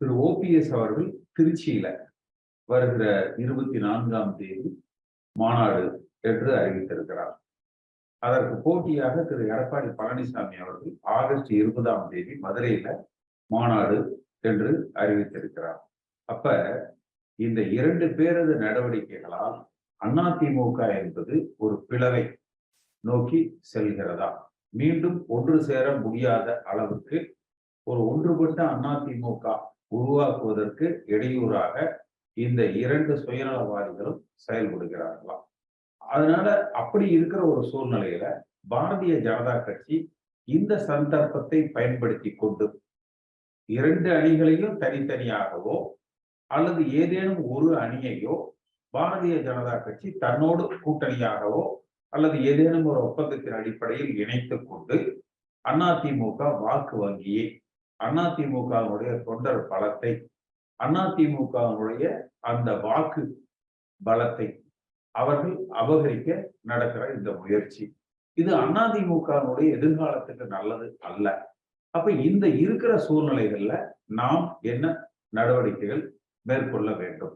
திரு OPS அவர்கள் திருச்சியில வருகிற இருபத்தி நான்காம் தேதி மாநாடு என்று அறிவித்திருக்கிறார். அதற்கு போட்டியாக திரு எடப்பாடி பழனிசாமி அவர்கள் ஆகஸ்ட் இருபதாம் தேதி மதுரையில மாநாடு என்று அறிவித்திருக்கிறார். அப்ப இந்த இரண்டு பேரது நடவடிக்கைகளால் அதிமுக என்பது ஒரு பிளவை நோக்கி செல்கிறதா? மீண்டும் ஒன்று சேர முடியாத அளவுக்கு ஒரு ஒன்றுபட்ட அதிமுக உருவாக்குவதற்கு இடையூறாக இந்த இரண்டு சுயநலவாதிகளும் செயல்படுகிறார்களாம் அதனால அப்படி இருக்கிற ஒரு சூழ்நிலையில பாரதிய ஜனதா கட்சி இந்த சந்தர்ப்பத்தை பயன்படுத்தி கொண்டு இரண்டு அணிகளையும் தனித்தனியாகவோ அல்லது ஏதேனும் ஒரு அணியையோ பாரதிய ஜனதா கட்சி தன்னோடு கூட்டணியாகவோ அல்லது ஏதேனும் ஒரு ஒப்பந்தத்தின் அடிப்படையில் இணைத்து கொண்டு அதிமுக வாக்கு வங்கியை அதிமுகவுடைய தொண்டர் பலத்தை அதிமுகவுடைய அந்த வாக்கு பலத்தை அவர்கள் அபகரிக்க நடக்கிற இந்த முயற்சி. இது அதிமுகவுடைய எதிர்காலத்துக்கு நல்லது அல்ல. அப்ப இந்த இருக்கிற சூழ்நிலைகள்ல நாம் என்ன நடவடிக்கைகள் மேற்கொள்ள வேண்டும்?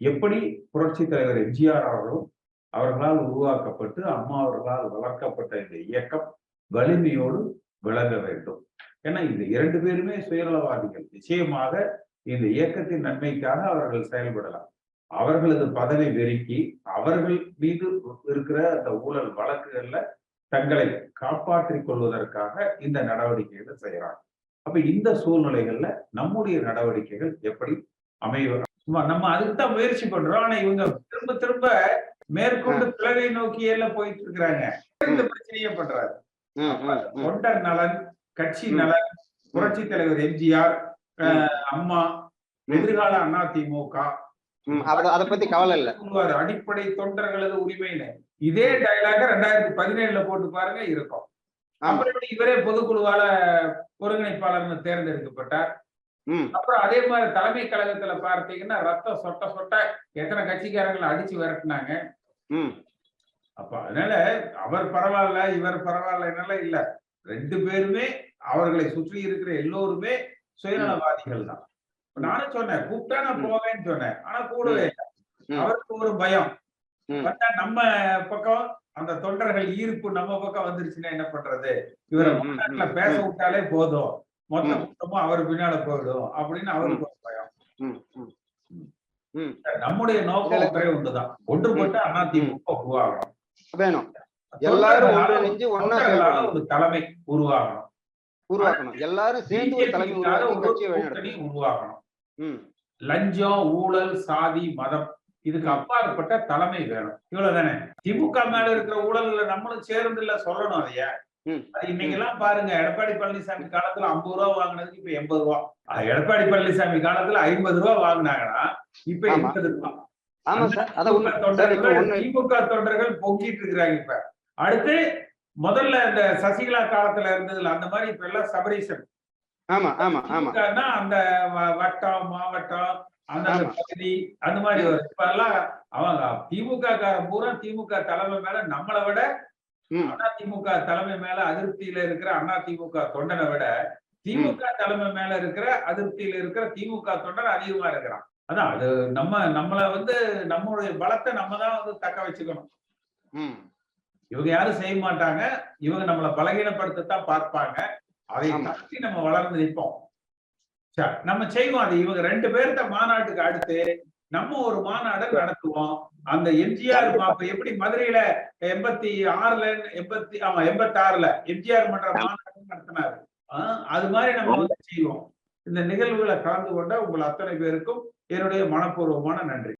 எப்படி புரட்சி தலைவர் எம்ஜிஆர் அவர்களும் அவர்களால் உருவாக்கப்பட்டு அம்மா அவர்களால் வளர்க்கப்பட்ட இந்த இயக்கம் வலிமையோடு விளங்க வேண்டும். ஏன்னா இந்த இரண்டு பேருமே சுயநலவாதிகள். நிச்சயமாக இந்த இயக்கத்தின் நன்மைக்காக அவர்கள் செயல்படலாம். அவர்களது பதவி வெறுக்கி அவர்கள் மீது இருக்கிற அந்த ஊழல் வழக்குகள்ல தங்களை காப்பாற்றிக் கொள்வதற்காக இந்த நடவடிக்கைகளை செய்யறாங்க. அப்ப இந்த சூழ்நிலைகள்ல நம்முடைய நடவடிக்கைகள் எப்படி அமைய சும்மா நம்ம அதுக்கு தான் முயற்சி பண்றோம். ஆனா இவங்க திரும்ப திரும்ப மேற்கொண்டு பிளவை நோக்கி எல்லாம் போயிட்டு இருக்கிறாங்க. இந்த பிரச்சனையே பண்றாரு. தொண்டர் நலன் கட்சி ம். நலன் புரட்சி தலைவர் எம்ஜிஆர் அம்மா எதிர்கால அதிமுக ம், அத- பத்தி கவலை இல்ல. அடிப்படை தொண்டர்களது உரிமைன்னு. இதே டயலாக ரெண்டாயிரத்தி பதினேழுல போட்டு பாருங்க இருக்கும். அப்புறம் இவரே பொதுக்குழுவால ஒருங்கிணைப்பாளர்னு தேர்ந்தெடுக்கப்பட்டார். அப்புறம் அதே மாதிரி தலைமை கழகத்துல பார்த்தீங்கன்னா ரத்தம் சொட்ட சொட்ட எத்தனை கட்சிக்காரங்களை அடிச்சு விரட்டினாங்க. அப்ப அதனால அவர் பரவாயில்ல இவர் பரவாயில்ல இல்ல. ரெண்டு பேருமே அவர்களை சுற்றி இருக்கிற எல்லோருமே சுயநலவாதிகள் தான் நானும் சொன்னேன் கூப்பிட்டா நான் போவேன்னு சொன்னேன் ஆனா கூடவே. அவருக்கு ஒரு பயம். நம்ம பக்கம் அந்த தொண்டர்கள் ஈர்ப்பு நம்ம பக்கம் வந்துருச்சுன்னா என்ன பண்றது? இவரை மாநாட்டுல பேச. விட்டாலே போதும். மொத்த ம். கூட்டமும் அவர் பின்னால போயிடும் அப்படின்னு அவருக்கு ஒரு பயம். நம்முடைய நோக்கம். ஒன்றே ஒன்றுதான் ஒன்றுபட்டு அதிமுக உருவாகணும். வேணும். எல்லாரும் ஒன்றிணைஞ்சு செயல்படணும். ஒரு தலைமை உருவாகணும். உருவாக்கணும். எல்லாரும் சேர்ந்து ஒரு தலைமை உருவாக்கி உருவாகணும். லஞ்சம் ஊழல் சாதி மதம் இதுக்கு. அப்பாற்பட்ட தலைமை வேணும். இவ்வளவுதானே? திமுக மேல இருக்கிற ஊழல்ல நம்மளும் சேர்ந்து இல்ல சொல்லணும் அதைய. இன்னைக்கு எல்லாம் பாருங்க எடப்பாடி பழனிசாமி காலத்துல ஐம்பது ரூபா வாங்கினதுக்கு இப்ப எண்பது ரூபா. எடப்பாடி பழனிசாமி காலத்துல ஐம்பது ரூபா வாங்கினாங்கன்னா இப்ப. எண்பது ரூபா. திமுக தொண்டர்கள் பொங்கிட்டு இருக்கிறாங்க இப்ப. அடுத்து முதல்ல இந்த சசிகலா காலத்துல இருந்ததுல அந்த மாதிரி இப்ப எல்லாம் சபரீசன் ஆமா ஆமா ஆமா. அந்த வட்டம் மாவட்டம் அந்த. பகுதி அந்த மாதிரி வரும் இப்ப எல்லாம் அவங்க திமுக காரன் பூரா திமுக தலைமை மேல நம்மளை விட அதிமுக தலைமை மேல அதிருப்தியில இருக்கிற அதிமுக தொண்டனை விட திமுக தலைமை மேல இருக்கிற அதிருப்தியில இருக்கிற திமுக தொண்டன் அதிகமா இருக்கிறான். அதான் அது நம்ம நம்மள வந்து நம்மளுடைய பலத்தை நம்ம தான் வந்து தக்க வச்சுக்கணும். இவங்க யாரும் செய்ய மாட்டாங்க. இவங்க நம்மளை பலகீனப்படுத்தத்தான் பார்ப்பாங்க. அதை. தாண்டி நம்ம வளர்ந்து நிற்போம். சரி நம்ம செய்வோம் அது. இவங்க ரெண்டு பேர்த்த மாநாட்டுக்கு அடுத்து நம்ம ஒரு மாநாடு நடத்துவோம். அந்த எம்ஜிஆர் அப்ப எப்படி மதுரையில எண்பத்தி ஆறுல எண்பத்தி ஆமா எண்பத்தி ஆறுல எம்ஜிஆர் மன்ற மாநாடு நடத்தினாரு. அது மாதிரி நம்ம வந்து செய்வோம். இந்த நிகழ்வுகளை கலந்து கொண்ட உங்கள் அத்தனை பேருக்கும் என்னுடைய மனப்பூர்வமான நன்றி.